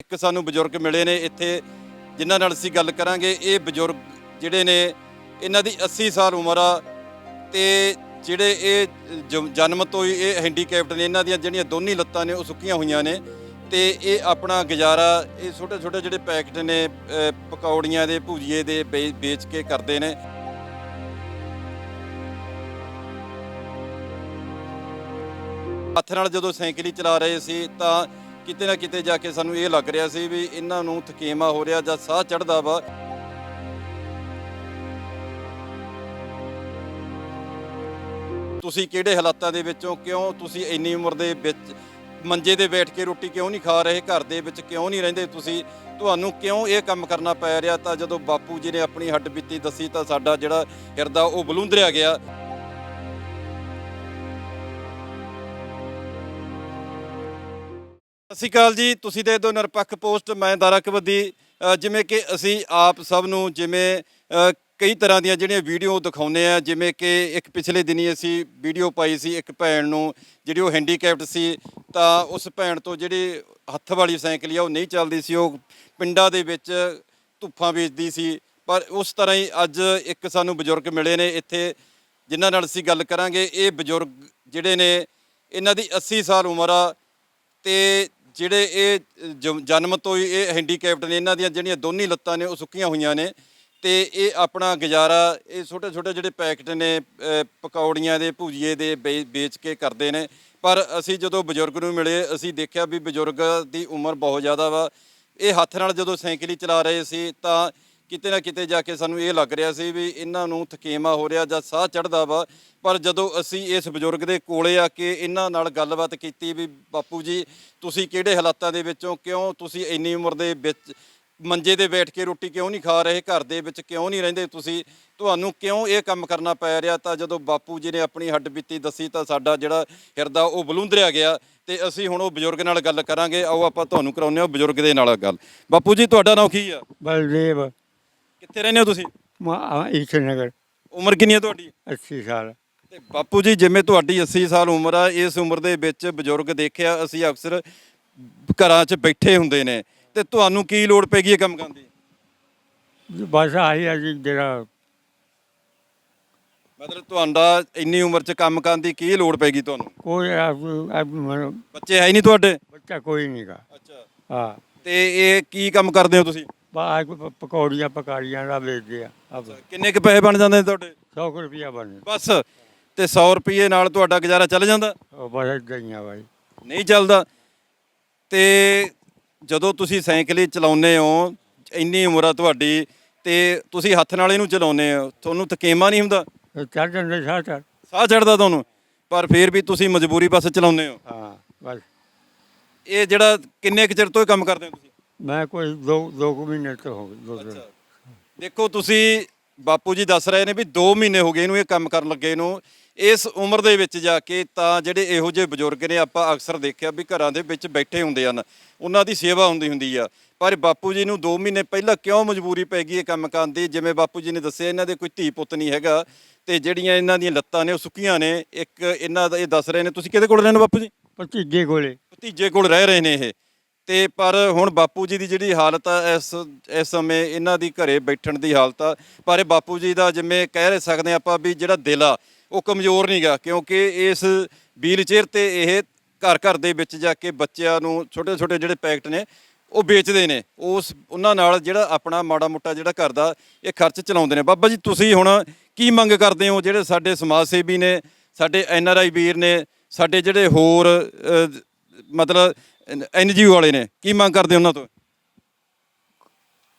ਇੱਕ ਸਾਨੂੰ ਬਜ਼ੁਰਗ ਮਿਲੇ ਨੇ ਇੱਥੇ ਜਿਨ੍ਹਾਂ ਨਾਲ ਅਸੀਂ ਗੱਲ ਕਰਾਂਗੇ। ਇਹ ਬਜ਼ੁਰਗ ਜਿਹੜੇ ਨੇ ਇਹਨਾਂ ਦੀ 80 ਸਾਲ ਉਮਰ ਆ ਤੇ ਜਿਹੜੇ ਇਹ ਜ- ਜਨਮ ਤੋਂ ਹੀ ਇਹ ਹੈਂਡੀਕੈਪਟ ਨੇ ਇਹਨਾਂ ਦੀਆਂ ਜਿਹੜੀਆਂ ਦੋਨੀ ਲੱਤਾਂ ਨੇ ਉਹ ਸੁੱਕੀਆਂ ਹੋਈਆਂ ਨੇ ਤੇ ਇਹ ਆਪਣਾ ਗੁਜ਼ਾਰਾ ਇਹ ਛੋਟੇ ਛੋਟੇ ਜਿਹੜੇ ਪੈਕਟ ਨੇ ਅਹ, ਪਕੌੜੀਆਂ ਦੇ ਭੁਜੀਏ ਦੇ ਵੇ- ਵੇਚ ਕੇ ਕਰਦੇ ਨੇ। ਹੱਥ ਨਾਲ ਜਦੋਂ ਸਾਈਕਲ ਹੀ ਚਲਾ ਰਹੇ ਸੀ ਤਾਂ ਕਿਤੇ ਨਾ ਕਿਤੇ ਜਾ ਕੇ ਸਾਨੂੰ ਇਹ ਲੱਗ ਰਿਹਾ ਸੀ ਵੀ ਇਹਨਾਂ ਨੂੰ ਥਕੇਮਾ ਹੋ ਰਿਹਾ ਜਾਂ ਸਾਹ ਚੜਦਾ ਵਾ। ਤੁਸੀਂ ਕਿਹੜੇ ਹਾਲਾਤਾਂ ਦੇ ਵਿੱਚੋਂ ਕਿਉਂ ਤੁਸੀਂ ਇੰਨੀ ਉਮਰ ਦੇ ਵਿੱਚ ਮੰਜੇ ਤੇ ਬੈਠ ਕੇ ਰੋਟੀ ਕਿਉਂ ਨਹੀਂ ਖਾ ਰਹੇ, ਘਰ ਦੇ ਵਿੱਚ ਕਿਉਂ ਨਹੀਂ ਰਹਿੰਦੇ ਤੁਸੀਂ? ਤੁਹਾਨੂੰ ਕਿਉਂ ਇਹ ਕੰਮ ਕਰਨਾ ਪੈ ਰਿਹਾ ਤਾਂ ਜਦੋਂ ਬਾਪੂ ਜੀ ਨੇ ਆਪਣੀ ਹੱਡ ਬੀਤੀ ਦੱਸੀ ਤਾਂ ਸਾਡਾ ਜਿਹੜਾ ਹਿਰਦਾ ਉਹ ਬਲੂੰਦਰਿਆ ਗਿਆ। ਸਤਿ ਸ਼੍ਰੀ ਅਕਾਲ ਜੀ ਤੁਸੀਂ ਦੇ ਦੋ ਨਿਰਪੱਖ ਪੋਸਟ ਮੈਂ ਦਾਰਾ ਕਬੱਦੀ ਅ, ਜਿਵੇਂ ਕਿ ਅਸੀਂ ਆਪ ਸਭ ਨੂੰ ਜਿਵੇਂ ਕਈ ਤਰ੍ਹਾਂ ਦੀਆਂ ਜਿਹੜੀਆਂ ਵੀਡੀਓ ਦਿਖਾਉਂਦੇ ਆ ਜਿਵੇਂ ਕਿ ਇੱਕ ਪਿਛਲੇ ਦਿਨੀ ਅਸੀਂ ਵੀਡੀਓ ਪਾਈ ਸੀ ਇੱਕ ਭੈਣ ਨੂੰ ਜਿਹੜੀ ਉਹ ਹੈਂਡੀਕੈਪਟ ਸੀ ਤਾਂ ਉਸ ਭੈਣ ਤੋਂ ਜਿਹੜੀ ਹੱਥ ਵਾਲੀ ਸਾਈਕਲ ਆ ਉਹ ਨਹੀਂ ਚੱਲਦੀ ਸੀ ਉਹ ਪਿੰਡਾਂ ਦੇ ਵਿੱਚ ਧੁੱਫਾਂ ਵੇਚਦੀ ਸੀ। ਪਰ ਉਸ ਤਰ੍ਹਾਂ ਹੀ ਅੱਜ ਇੱਕ ਸਾਨੂੰ ਬਜ਼ੁਰਗ ਮਿਲੇ ਨੇ ਇੱਥੇ ਜਿਨ੍ਹਾਂ ਨਾਲ ਅਸੀਂ ਗੱਲ ਕਰਾਂਗੇ। ਇਹ ਬਜ਼ੁਰਗ ਜਿਹੜੇ ਨੇ ਇਹਨਾਂ ਦੀ 80 ਸਾਲ ਉਮਰ ਆ ਤੇ ਜਿਹੜੇ ਇਹ ਜ- ਜਨਮ ਤੋਂ ਹੀ ਇਹ ਹੈਂਡੀਕੈਪਟ ਨੇ ਇਹਨਾਂ ਦੀਆਂ ਜਿਹੜੀਆਂ ਦੋਨੀ ਲੱਤਾਂ ਨੇ ਉਹ ਸੁੱਕੀਆਂ ਹੋਈਆਂ ਨੇ। ਤੇ ਇਹ ਆਪਣਾ ਗੁਜ਼ਾਰਾ ਇਹ ਛੋਟੇ ਛੋਟੇ ਜਿਹੜੇ ਪੈਕਟ ਨੇ ਅਹ, ਪਕੌੜੀਆਂ ਦੇ ਭੁਜੀਏ ਦੇ ਵੇ- ਵੇਚ ਕੇ ਕਰਦੇ ਨੇ। ਪਰ ਅਸੀਂ ਜਦੋਂ ਬਜ਼ੁਰਗ ਨੂੰ ਮਿਲੇ ਅਸੀਂ ਦੇਖਿਆ ਵੀ ਬਜ਼ੁਰਗ ਦੀ ਉਮਰ ਬਹੁਤ ਜ਼ਿਆਦਾ ਵਾ। ਇਹ ਹੱਥ ਨਾਲ ਜਦੋਂ ਸਾਈਕਲ ਹੀ ਚਲਾ ਰਹੇ ਸੀ ਤਾਂ ਕਿਤੇ ਨਾ ਕਿਤੇ ਜਾ ਕੇ ਸਾਨੂੰ ਇਹ ਲੱਗ ਰਿਹਾ ਸੀ ਵੀ ਇਹਨਾਂ ਨੂੰ ਥਕੇਮਾ ਹੋ ਰਿਹਾ ਜਾਂ ਸਾਹ ਚੜਦਾ ਵਾ। ਪਰ ਜਦੋਂ ਅਸੀਂ ਇਸ ਬਜ਼ੁਰਗ ਦੇ ਕੋਲੇ ਆ ਕੇ ਇਹਨਾਂ ਨਾਲ ਗੱਲਬਾਤ ਕੀਤੀ ਵੀ, ਬਾਪੂ ਜੀ, ਤੁਸੀਂ ਕਿਹੜੇ ਹਾਲਾਤਾਂ ਦੇ ਵਿੱਚੋਂ ਕਿਉਂ ਤੁਸੀਂ ਇੰਨੀ ਉਮਰ ਦੇ ਵਿੱਚ ਮੰਜੇ ਤੇ ਬੈਠ ਕੇ ਰੋਟੀ ਕਿਉਂ ਨਹੀਂ ਖਾ ਰਹੇ? ਘਰ ਦੇ ਵਿੱਚ ਕਿਉਂ ਨਹੀਂ ਰਹਿੰਦੇ ਤੁਸੀਂ? ਤੁਹਾਨੂੰ ਕਿਉਂ ਇਹ ਕੰਮ ਕਰਨਾ ਪੈ ਰਿਹਾ? ਤਾਂ ਜਦੋਂ ਬਾਪੂ ਜੀ ਨੇ ਆਪਣੀ ਹੱਡ ਬੀਤੀ ਦੱਸੀ ਤਾਂ ਸਾਡਾ ਜਿਹੜਾ ਹਿਰਦਾ ਉਹ ਬਲੂੰਦਰਿਆ ਗਿਆ ਤੇ ਅਸੀਂ ਹੁਣ ਉਹ ਬਜ਼ੁਰਗ ਨਾਲ ਗੱਲ ਕਰਾਂਗੇ। ਆਓ ਆਪਾਂ ਤੁਹਾਨੂੰ ਕਰਾਉਂਦੇ ਹਾਂ ਬਜ਼ੁਰਗ ਦੇ ਨਾਲ ਗੱਲ। ਬਾਪੂ ਜੀ, ਤੁਹਾਡਾ ਨਾਮ ਕੀ ਆ? ਬਲਦੇਵ। ਕਿੱਥੇ ਰਹਿੰਦੇ ਹੋ ਤੁਸੀਂ? ਈਸ਼ਰ ਨਗਰ। ਉਮਰ ਕਿੰਨੀ ਹੈ ਤੁਹਾਡੀ? 80 ਸਾਲ। ਤੇ ਬਾਪੂ ਜੀ ਜਿਵੇਂ ਤੁਹਾਡੀ 80 ਸਾਲ ਉਮਰ ਆ ਇਸ ਉਮਰ ਦੇ ਵਿੱਚ ਬਜ਼ੁਰਗ ਦੇਖਿਆ ਅਸੀਂ ਅਕਸਰ ਘਰਾਂ 'ਚ ਬੈਠੇ ਹੁੰਦੇ ਨੇ। ਤੇ ਤੁਹਾਨੂੰ ਕੀ ਲੋੜ ਪੈ ਗਈ ਇਹ ਕੰਮ ਕਰਨ ਦੀ? ਬਸ ਆਹੀ ਆ ਜੀ ਜਿਹੜਾ ਮਤਲਬ ਤੁਹਾਡਾ ਇੰਨੀ ਉਮਰ 'ਚ ਕੰਮ ਕਰਨ ਦੀ ਕੀ ਲੋੜ ਪੈ ਗਈ ਤੁਹਾਨੂੰ? ਕੋਈ ਬੱਚੇ ਹੀ ਨਹੀਂ ਤੁਹਾਡੇ? ਬੱਚਾ ਕੋਈ ਨਹੀਂਗਾ ਅੱਛਾ। ਹਾਂ। ਤੇ ਇਹ ਕੀ ਕੰਮ ਕਰਦੇ ਹੋ ਤੁਸੀਂ? ਕੋਈ ਪਕੌੜੀਆਂ ਪਕਾੜੀਆਂ ਦਾ ਵੇਚਦੇ ਆ ਆਪ ਕਿੰਨੇ ਕੁ ਪੈਸੇ ਬਣ ਜਾਂਦੇ ਨੇ ਤੁਹਾਡੇ? 100 ਰੁਪਿਆ ਬਣ ਬਸ ਤੇ 100 ਰੁਪਏ ਨਾਲ ਤੁਹਾਡਾ ਗੁਜ਼ਾਰਾ ਚੱਲ ਜਾਂਦਾ? ਉਹ ਬਸ ਏਦਾਂ ਹੀ ਆ ਬਾਈ। ਨਹੀਂ ਚੱਲਦਾ। ਤੇ ਜਦੋਂ ਤੁਸੀਂ ਸਾਈਕਲ ਹੀ ਚਲਾਉਂਦੇ ਹੋ ਇੰਨੀ ਉਮਰ ਆ ਤੁਹਾਡੀ ਤੇ ਤੁਸੀਂ ਹੱਥ ਨਾਲ ਇਹਨੂੰ ਚਲਾਉਂਦੇ ਹੋ ਤੁਹਾਨੂੰ ਥਕੇਮਾ ਨਹੀਂ ਹੁੰਦਾ? ਚੜ ਜਾਂਦੇ ਸਾਹ ਚੜ ਸਾਹ ਚੜਦਾ ਤੁਹਾਨੂੰ ਪਰ ਫਿਰ ਵੀ ਤੁਸੀਂ ਮਜਬੂਰੀ ਬਸ ਚਲਾਉਂਦੇ ਹੋ? ਹਾਂ ਬਸ। ਇਹ ਜਿਹੜਾ ਕਿੰਨੇ ਕੁ ਚਿਰ ਤੋਂ ਇਹ ਕੰਮ ਕਰਦੇ ਹੋ ਤੁਸੀਂ? ਮੈਂ ਕੋਈ ਦੋ ਦੋ ਕੁ ਮਹੀਨੇ ਤੋਂ ਹੋ ਗਏ ਦੋ ਤਿੰਨ ਦੇਖੋ ਤੁਸੀਂ ਬਾਪੂ ਜੀ ਦੱਸ ਰਹੇ ਨੇ ਵੀ 2 ਮਹੀਨੇ ਹੋ ਗਏ ਇਹਨੂੰ ਇਹ ਕੰਮ ਕਰਨ ਲੱਗੇ ਨੂੰ। ਇਸ ਉਮਰ ਦੇ ਵਿੱਚ ਜਾ ਕੇ ਤਾਂ ਜਿਹੜੇ ਇਹੋ ਜਿਹੇ ਬਜ਼ੁਰਗ ਨੇ ਆਪਾਂ ਅਕਸਰ ਦੇਖਿਆ ਵੀ ਘਰਾਂ ਦੇ ਵਿੱਚ ਬੈਠੇ ਹੁੰਦੇ ਹਨ। ਉਹਨਾਂ ਦੀ ਸੇਵਾ ਹੁੰਦੀ ਹੁੰਦੀ ਆ। ਪਰ ਬਾਪੂ ਜੀ ਨੂੰ 2 ਮਹੀਨੇ ਪਹਿਲਾਂ ਕਿਉਂ ਮਜਬੂਰੀ ਪੈ ਗਈ ਇਹ ਕੰਮ ਕਰਨ ਦੀ? ਜਿਵੇਂ ਬਾਪੂ ਜੀ ਨੇ ਦੱਸਿਆ ਇਹਨਾਂ ਦੇ ਕੋਈ ਧੀ ਪੁੱਤ ਨਹੀਂ ਹੈਗਾ ਤੇ ਜਿਹੜੀਆਂ ਇਹਨਾਂ ਦੀਆਂ ਲੱਤਾਂ ਨੇ ਉਹ ਸੁੱਕੀਆਂ ਨੇ। ਇੱਕ ਇਹਨਾਂ ਦਾ ਇਹ ਦੱਸ ਰਹੇ ਨੇ ਤੁਸੀਂ ਕਿਹਦੇ ਕੋਲ ਰਹਿੰਦੇ ਬਾਪੂ ਜੀ? ਭਤੀਜੇ ਕੋਲੇ। ਭਤੀਜੇ ਕੋਲ ਰਹਿ ਰਹੇ ਨੇ ਇਹ। ਤੇ ਪਰ ਹੁਣ ਬਾਪੂ ਜੀ ਦੀ ਜਿਹੜੀ ਹਾਲਤ ਆ, ਇਸ ਇਸ ਸਮੇਂ ਇਹਨਾਂ ਦੀ ਘਰੇ ਬੈਠਣ ਦੀ ਹਾਲਤ ਆ। ਪਰ ਇਹ ਬਾਪੂ ਜੀ ਦਾ ਜਿਵੇਂ ਕਹਿ ਰਹੇ ਸਕਦੇ ਆਪਾਂ ਵੀ ਜਿਹੜਾ ਦਿਲ ਆ, ਉਹ ਕਮਜ਼ੋਰ ਨਹੀਂਗਾ ਕਿਉਂਕਿ ਇਸ ਵੀਲ ਚੇਅਰ ਤੇ ਇਹ ਘਰ ਘਰ ਦੇ ਵਿੱਚ ਜਾ ਕੇ ਬੱਚਿਆਂ ਨੂੰ ਛੋਟੇ ਛੋਟੇ ਜਿਹੜੇ ਪੈਕਟ ਨੇ, ਉਹ ਵੇਚਦੇ ਨੇ। ਉਸ, ਉਹਨਾਂ ਨਾਲ ਜਿਹੜਾ ਆਪਣਾ ਮਾੜਾ ਮੋਟਾ ਜਿਹੜਾ ਘਰ ਦਾ, ਇਹ ਖਰਚ ਚਲਾਉਂਦੇ ਨੇ। ਬਾਬਾ ਜੀ, ਤੁਸੀਂ ਹੁਣ ਕੀ ਮੰਗ ਕਰਦੇ ਹੋ? ਜਿਹੜੇ ਸਾਡੇ ਸਮਾਜ ਸੇਵੀ ਨੇ, ਸਾਡੇ ਐਨ ਆਰ ਆਈ ਵੀਰ ਨੇ, ਸਾਡੇ ਜਿਹੜੇ ਹੋਰ ਮਤਲਬ ਐਨ ਜੀ ਓ ਵਾਲੇ ਨੇ ਕੀ ਮੰਗ ਕਰਦੇ ਉਹਨਾਂ ਤੋਂ?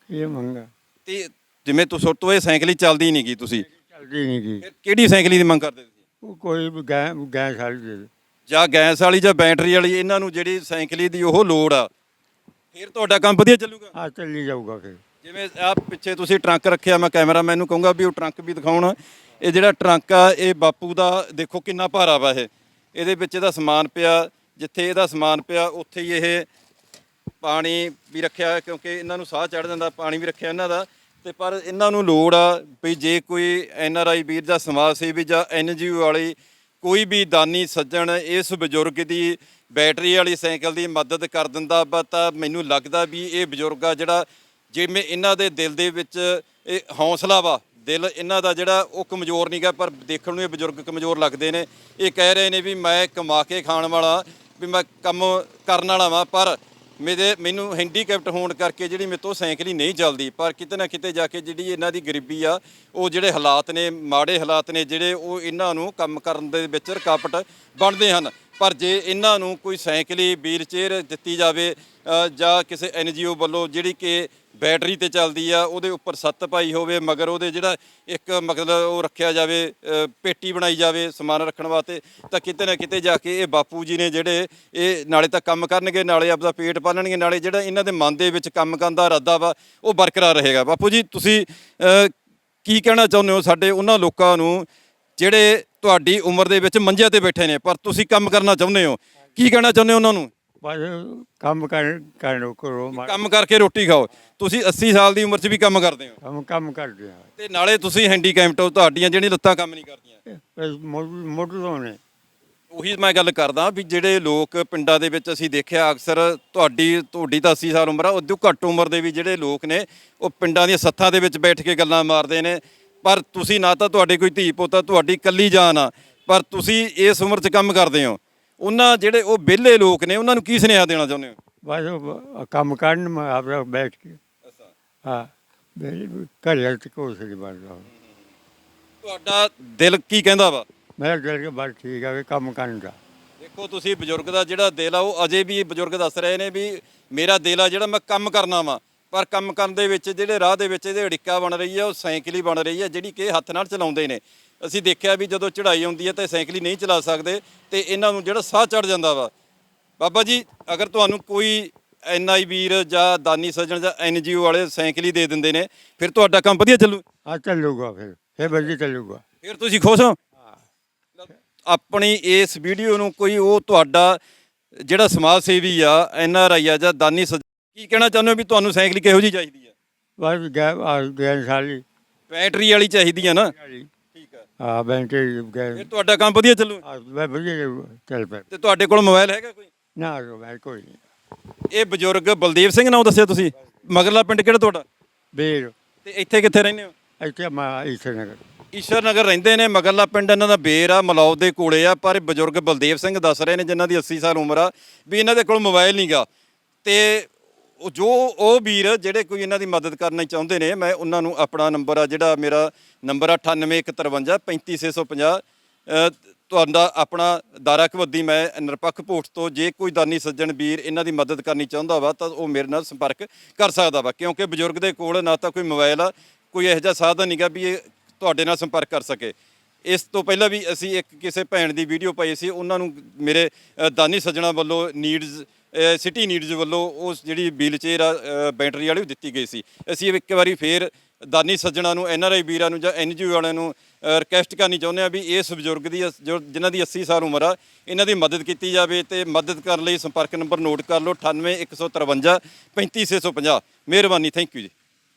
ਇਹ ਮੰਗਾ ਤੇ ਜਿਵੇਂ ਤੁਸੀਂ ਤੋਂ ਇਹ ਸਾਈਕਲ ਹੀ ਚੱਲਦੀ ਨਹੀਂ ਗਈ ਤੁਸੀਂ। ਚੱਲਦੀ ਨਹੀਂ ਗਈ ਫਿਰ ਕਿਹੜੀ ਸਾਈਕਲ ਦੀ ਮੰਗ ਕਰਦੇ ਤੁਸੀਂ? ਉਹ ਕੋਈ ਵੀ ਗੈ ਗੈਸ ਵਾਲੀ ਦੇ ਦੇ। ਜਾਂ ਗੈਸ ਵਾਲੀ ਜਾਂ ਬੈਟਰੀ ਵਾਲੀ ਇਹਨਾਂ ਨੂੰ ਜਿਹੜੀ ਸਾਈਕਲ ਦੀ ਉਹ ਲੋੜ ਆ। ਫਿਰ ਤੁਹਾਡਾ ਕੰਮ ਵਧੀਆ ਚੱਲੂਗਾ? ਆ ਚੱਲੀ ਜਾਊਗਾ ਫਿਰ। ਜਿਵੇਂ ਆ ਪਿੱਛੇ ਤੁਸੀਂ ਟਰੰਕ ਰੱਖਿਆ ਮੈਂ ਕੈਮਰਾਮੈਨ ਨੂੰ ਕਹੂੰਗਾ ਵੀ ਉਹ ਟਰੰਕ ਵੀ ਦਿਖਾਉਣ। ਇਹ ਜਿਹੜਾ ਟਰੰਕ ਆ ਇਹ ਬਾਪੂ ਦਾ ਦੇਖੋ ਕਿੰਨਾ ਭਾਰਾ ਵਾ ਇਹ। ਇਹਦੇ ਵਿੱਚ ਇਹਦਾ ਸਮਾਨ ਪਿਆ। ਜਿੱਥੇ ਇਹਦਾ ਸਮਾਨ ਪਿਆ, ਉੱਥੇ ਹੀ ਇਹ ਪਾਣੀ ਵੀ ਰੱਖਿਆ ਕਿਉਂਕਿ ਇਹਨਾਂ ਨੂੰ ਸਾਹ ਚੜ ਜਾਂਦਾ, ਪਾਣੀ ਵੀ ਰੱਖਿਆ ਇਹਨਾਂ ਦਾ। ਤੇ ਪਰ ਇਹਨਾਂ ਨੂੰ ਲੋੜ ਆ ਵੀ ਜੇ ਕੋਈ ਐਨ ਆਰ ਆਈ ਵੀਰ ਜਾਂ ਸਮਾਜ ਸੇਵੀ ਜਾਂ ਐਨ ਜੀ ਓ ਵਾਲੀ ਕੋਈ ਵੀ ਦਾਨੀ ਸੱਜਣ ਇਸ ਬਜ਼ੁਰਗ ਦੀ ਬੈਟਰੀ ਵਾਲੀ ਸਾਈਕਲ ਦੀ ਮਦਦ ਕਰ ਦਿੰਦਾ ਵਾ ਤਾਂ ਮੈਨੂੰ ਲੱਗਦਾ ਵੀ ਇਹ ਬਜ਼ੁਰਗ ਆ ਜਿਹੜਾ ਜਿਵੇਂ ਇਹਨਾਂ ਦੇ ਦਿਲ ਦੇ ਵਿੱਚ ਇਹ ਹੌਸਲਾ ਵਾ, ਦਿਲ ਇਹਨਾਂ ਦਾ ਜਿਹੜਾ ਉਹ ਕਮਜ਼ੋਰ ਨਹੀਂਗਾ ਪਰ ਦੇਖਣ ਨੂੰ ਇਹ ਬਜ਼ੁਰਗ ਕਮਜ਼ੋਰ ਲੱਗਦੇ ਨੇ। ਇਹ ਕਹਿ ਰਹੇ ਨੇ ਵੀ ਮੈਂ ਕਮਾ ਕੇ ਖਾਣ ਵਾਲਾ ਵੀ ਮੈਂ ਕੰਮ ਕਰਨ ਵਾਲਾ ਵਾਂ, ਪਰ ਮੇਰੇ, ਮੈਨੂੰ ਹੈਂਡੀਕੈਪਟ ਹੋਣ ਕਰਕੇ ਜਿਹੜੀ ਮੇਰੇ ਤੋਂ ਸਾਈਕਲ ਹੀ ਨਹੀਂ ਚੱਲਦੀ। ਪਰ ਕਿਤੇ ਨਾ ਕਿਤੇ ਜਾ ਕੇ ਜਿਹੜੀ ਇਹਨਾਂ ਦੀ ਗਰੀਬੀ ਆ, ਉਹ ਜਿਹੜੇ ਹਾਲਾਤ ਨੇ, ਮਾੜੇ ਹਾਲਾਤ ਨੇ, ਜਿਹੜੇ ਉਹ ਇਹਨਾਂ ਨੂੰ ਕੰਮ ਕਰਨ ਦੇ ਵਿੱਚ ਰੁਕਾਵਟ ਬਣਦੇ ਹਨ। ਪਰ ਜੇ ਇਹਨਾਂ ਨੂੰ ਕੋਈ ਸਾਈਕਲੀ ਵੀਲ ਚੇਅਰ ਦਿੱਤੀ ਜਾਵੇ ਜਾਂ ਕਿਸੇ ਐਨਜੀਓ ਵੱਲੋਂ ਜਿਹੜੀ ਕਿ ਬੈਟਰੀ ਤੇ ਚੱਲਦੀ ਆ, ਉਹਦੇ ਉੱਪਰ ਸੱਤ ਪਾਈ ਹੋਵੇ, ਮਗਰ ਉਹਦੇ ਜਿਹੜਾ ਇੱਕ ਮਤਲਬ ਉਹ ਰੱਖਿਆ ਜਾਵੇ ਪੇਟੀ ਬਣਾਈ ਜਾਵੇ ਸਮਾਨ ਰੱਖਣ ਵਾਸਤੇ, ਤਾਂ ਕਿਤੇ ਨਾ ਕਿਤੇ ਜਾ ਕੇ ਇਹ ਬਾਪੂ ਜੀ ਨੇ ਜਿਹੜੇ ਇਹ ਨਾਲੇ ਤਾਂ ਕੰਮ ਕਰਨਗੇ, ਨਾਲੇ ਆਪਦਾ ਪੇਟ ਪਾਲਣਗੇ, ਨਾਲੇ ਜਿਹੜਾ ਇਹਨਾਂ ਦੇ ਮਨ ਦੇ ਵਿੱਚ ਕੰਮ ਕਰਨ ਦਾ ਇਰਾਦਾ ਵਾ, ਉਹ ਬਰਕਰਾਰ ਰਹੇਗਾ। ਬਾਪੂ ਜੀ, ਤੁਸੀਂ ਕੀ ਕਹਿਣਾ ਚਾਹੁੰਦੇ ਹੋ ਸਾਡੇ ਉਹਨਾਂ ਲੋਕਾਂ ਨੂੰ ਜਿਹੜੇ ਤੁਹਾਡੀ ਉਮਰ ਦੇ ਵਿੱਚ ਮੰਜਿਆਂ ਤੇ ਬੈਠੇ ਨੇ ਪਰ ਤੁਸੀਂ ਕੰਮ ਕਰਨਾ ਚਾਹੁੰਦੇ ਹੋ। ਕੀ ਕਹਿਣਾ ਚਾਹੁੰਦੇ ਹੋ ਉਹਨਾਂ ਨੂੰ? ਬਸ ਕੰਮ ਕਰ ਕਰੋ ਕਰੋ ਮਾ- ਕੰਮ ਕਰਕੇ ਰੋਟੀ ਖਾਓ। ਤੁਸੀਂ 80 ਸਾਲ ਦੀ ਉਮਰ 'ਚ ਵੀ ਕੰਮ ਕਰਦੇ ਹੋ। ਕੰਮ ਕੰਮ ਕਰਦੇ ਆ। ਤੇ ਨਾਲੇ ਤੁਸੀਂ ਹੈਂਡੀਕੈਪਟ ਹੋ ਤੁਹਾਡੀਆਂ ਜਿਹੜੀਆਂ ਲੱਤਾਂ ਕੰਮ ਨਹੀਂ ਕਰਦੀਆਂ। ਮੋਟਰ ਤੋਂ ਨੇ। ਉਹੀ ਮੈਂ ਗੱਲ ਕਰਦਾ ਵੀ ਜਿਹੜੇ ਲੋਕ ਪਿੰਡਾਂ ਦੇ ਵਿੱਚ ਅਸੀਂ ਦੇਖਿਆ ਅਕਸਰ ਤੁਹਾਡੀ ਤੁਹਾਡੀ ਤਾਂ 80 ਸਾਲ ਉਮਰ ਆ ਉਦੋਂ ਘੱਟ ਉਮਰ ਦੇ ਵੀ ਜਿਹੜੇ ਲੋਕ ਨੇ ਉਹ ਪਿੰਡਾਂ ਦੀਆਂ ਸੱਥਾਂ ਦੇ ਵਿੱਚ ਬੈਠ ਕੇ ਗੱਲਾਂ ਮਾਰਦੇ ਨੇ। ਪਰ ਤੁਸੀਂ ਨਾ ਤਾਂ ਤੁਹਾਡੇ ਕੋਈ ਧੀ ਪੁੱਤ ਤੁਹਾਡੀ ਕੱਲੀ ਜਾਨ ਆ ਪਰ ਤੁਸੀਂ ਇਸ ਉਮਰ 'ਚ ਕੰਮ ਕਰਦੇ ਹੋ। ਉਹਨਾਂ ਜਿਹੜੇ ਉਹ ਵਿਹਲੇ ਲੋਕ ਨੇ ਉਹਨਾਂ ਨੂੰ ਕੀ ਸੁਨੇਹਾ ਦੇਣਾ ਚਾਹੁੰਦੇ ਹੋ? ਬਸ ਉਹ ਕੰਮ ਕਰਨ ਮੈਂ ਆਪਣਾ ਬੈਠ ਕੇ। ਹਾਂ ਘਰੇ ਤੇ ਕੋਸ ਨਹੀਂ ਬਣਦਾ। ਤੁਹਾਡਾ ਦਿਲ ਕੀ ਕਹਿੰਦਾ ਵਾ? ਮੇਰਾ ਦਿਲ ਕੇ ਬਸ ਠੀਕ ਆ ਵੀ ਕੰਮ ਕਰਨ ਦਾ। ਦੇਖੋ ਤੁਸੀਂ ਬਜ਼ੁਰਗ ਦਾ ਜਿਹੜਾ ਦਿਲ ਆ ਉਹ ਅਜੇ ਵੀ ਬਜ਼ੁਰਗ ਦੱਸ ਰਹੇ ਨੇ ਵੀ ਮੇਰਾ ਦਿਲ ਆ ਜਿਹੜਾ ਮੈਂ ਕੰਮ ਕਰਨਾ ਵਾ। ਪਰ ਕੰਮ ਕਰਨ ਦੇ ਵਿੱਚ ਜਿਹੜੇ ਰਾਹ ਦੇ ਵਿੱਚ ਇਹਦੇ ਅੜਿੱਕਾ ਬਣ ਰਹੀ ਆ ਉਹ ਸਾਈਕਲ ਹੀ ਬਣ ਰਹੀ ਆ ਜਿਹੜੀ ਕਿ ਇਹ ਹੱਥ ਨਾਲ ਚਲਾਉਂਦੇ ਨੇ। ਅਸੀਂ ਦੇਖਿਆ ਵੀ ਜਦੋਂ ਚੜ੍ਹਾਈ ਆਉਂਦੀ ਹੈ ਤਾਂ ਇਹ ਸਾਈਕਲ ਹੀ ਨਹੀਂ ਚਲਾ ਸਕਦੇ ਤੇ ਇਹਨਾਂ ਨੂੰ ਜਿਹੜਾ ਸਾਹ ਚੜ ਜਾਂਦਾ ਵਾ। ਬਾਬਾ ਜੀ ਅਗਰ ਤੁਹਾਨੂੰ ਕੋਈ ਐਨਆਈ ਵੀਰ ਜਾਂ ਦਾਨੀ ਸੱਜਣ ਜਾਂ ਐਨਜੀਓ ਵਾਲੇ ਸਾਈਕਲ ਹੀ ਦੇ ਦਿੰਦੇ ਨੇ ਫਿਰ ਤੁਹਾਡਾ ਕੰਮ ਵਧੀਆ ਚੱਲੂ। ਆ ਚੱਲੂਗਾ ਫਿਰ ਫਿਰ ਵਧੀਆ ਚੱਲੂਗਾ। ਫਿਰ ਤੁਸੀਂ ਖੁਸ਼ ਹੋ? ਆਪਣੀ ਇਸ ਵੀਡੀਓ ਨੂੰ ਕੋਈ ਉਹ ਤੁਹਾਡਾ ਜਿਹੜਾ ਸਮਾਜ ਸੇਵੀ ਆ ਐਨ ਆਰ ਆਈ ਆ ਜਾਂ ਦਾਨੀ ਕੀ ਕਹਿਣਾ ਚਾਹੁੰਦੇ ਹੋ ਵੀ ਤੁਹਾਨੂੰ ਸਾਈਕਲ ਕਿਹੋ ਜੀ ਚਾਹੀਦੀ ਆ ਬਸ ਗੈ ਗੈਨ ਸਾਲੀ। ਬੈਟਰੀ ਵਾਲੀ ਚਾਹੀਦੀ ਆ ਨਾ? ਠੀਕ ਆ ਆ ਬੈਂਟੇ ਗੈਨ ਫਿਰ ਤੁਹਾਡਾ ਕੰਮ ਵਧੀਆ ਚੱਲੂ? ਆ ਮੈਂ ਵਧੀਆ। ਚੱਲ ਪੈ ਤੇ ਤੁਹਾਡੇ ਕੋਲ ਮੋਬਾਈਲ ਹੈਗਾ ਕੋਈ? ਨਾ ਮੈਂ ਕੋਈ ਨਹੀਂ। ਇਹ ਬਜ਼ੁਰਗ ਬਲਦੇਵ ਸਿੰਘ ਨਾਮ ਦੱਸਿਆ ਤੁਸੀਂ। ਮਗਰਲਾ ਪਿੰਡ ਕਿਹੜਾ ਤੁਹਾਡਾ? ਬੇਰ। ਤੇ ਇੱਥੇ ਕਿੱਥੇ ਰਹਿੰਦੇ ਹੋ? ਇੱਥੇ ਮੈਂ ਇੱਥੇ ਨਗਰ ਈਸ਼ਰ ਨਗਰ ਰਹਿੰਦੇ ਨੇ ਮਗਰਲਾ ਪਿੰਡ ਇਹਨਾਂ ਦਾ ਬੇਰ ਆ ਮਲੌਦ ਦੇ ਕੋਲੇ ਆ ਪਰ ਇਹ ਬਜ਼ੁਰਗ ਬਲਦੇਵ ਸਿੰਘ ਦੱਸ ਰਹੇ ਨੇ ਜਿਨ੍ਹਾਂ ਦੀ 80 ਸਾਲ ਉਮਰ ਆ ਵੀ ਇਹਨਾਂ ਦੇ ਕੋਲ ਮੋਬਾਈਲ ਨਹੀਂਗਾ ਤੇ ਉਹ ਜੋ ਉਹ ਵੀਰ ਜਿਹੜੇ ਕੋਈ ਇਹਨਾਂ ਦੀ ਮਦਦ ਕਰਨਾ ਚਾਹੁੰਦੇ ਨੇ ਮੈਂ ਉਹਨਾਂ ਨੂੰ ਆਪਣਾ ਨੰਬਰ ਆ ਜਿਹੜਾ ਮੇਰਾ ਨੰਬਰ ਆ 9853 35650 ਅ, ਤੁਹਾਡਾ ਆਪਣਾ ਦਾਰਾ ਕਵੱਦੀ ਮੈਂ ਨਿਰਪੱਖ ਪੋਸਟ ਤੋਂ ਜੇ ਕੋਈ ਦਾਨੀ ਸੱਜਣ ਵੀਰ ਇਹਨਾਂ ਦੀ ਮਦਦ ਕਰਨੀ ਚਾਹੁੰਦਾ ਵਾ ਤਾਂ ਉਹ ਮੇਰੇ ਨਾਲ ਸੰਪਰਕ ਕਰ ਸਕਦਾ ਵਾ ਕਿਉਂਕਿ ਬਜ਼ੁਰਗ ਦੇ ਕੋਲ ਨਾ ਤਾਂ ਕੋਈ ਮੋਬਾਈਲ ਆ ਕੋਈ ਇਹੋ ਜਿਹਾ ਸਾਧਨ ਨਹੀਂਗਾ ਵੀ ਇਹ ਤੁਹਾਡੇ ਨਾਲ ਸੰਪਰਕ ਕਰ ਸਕੇ। ਇਸ ਤੋਂ ਪਹਿਲਾਂ ਵੀ ਅਸੀਂ ਇੱਕ ਕਿਸੇ ਭੈਣ ਦੀ ਵੀਡੀਓ ਪਾਈ ਸੀ ਉਹਨਾਂ ਨੂੰ ਮੇਰੇ ਦਾਨੀ ਸੱਜਣਾ ਵੱਲੋਂ ਨੀਡਸ ਸਿਟੀ ਨੀਡਜ਼ ਵੱਲੋਂ ਉਸ ਜਿਹੜੀ ਵੀਲ ਚੇਅਰ ਆ ਬੈਟਰੀ ਵਾਲੀ ਉਹ ਦਿੱਤੀ ਗਈ ਸੀ। ਅਸੀਂ ਇੱਕ ਵਾਰੀ ਫੇਰ ਦਾਨੀ ਸੱਜਣਾ ਨੂੰ ਐੱਨ ਆਰ ਆਈ ਵੀਰਾਂ ਨੂੰ ਜਾਂ ਐੱਨ ਜੀ ਓ ਵਾਲਿਆਂ ਨੂੰ ਰਿਕਵੈਸਟ ਕਰਨੀ ਚਾਹੁੰਦੇ ਆ ਵੀ ਇਸ ਬਜ਼ੁਰਗ ਦੀ ਜੋ, ਜਿਨ੍ਹਾਂ ਦੀ 80 ਸਾਲ ਉਮਰ ਆ, ਇਹਨਾਂ ਦੀ ਮਦਦ ਕੀਤੀ ਜਾਵੇ ਤੇ ਮਦਦ ਕਰਨ ਲਈ ਸੰਪਰਕ ਨੰਬਰ ਨੋਟ ਕਰ ਲਓ 98153 35650 ਮਿਹਰਬਾਨੀ ਥੈਂਕ ਯੂ ਜੀ।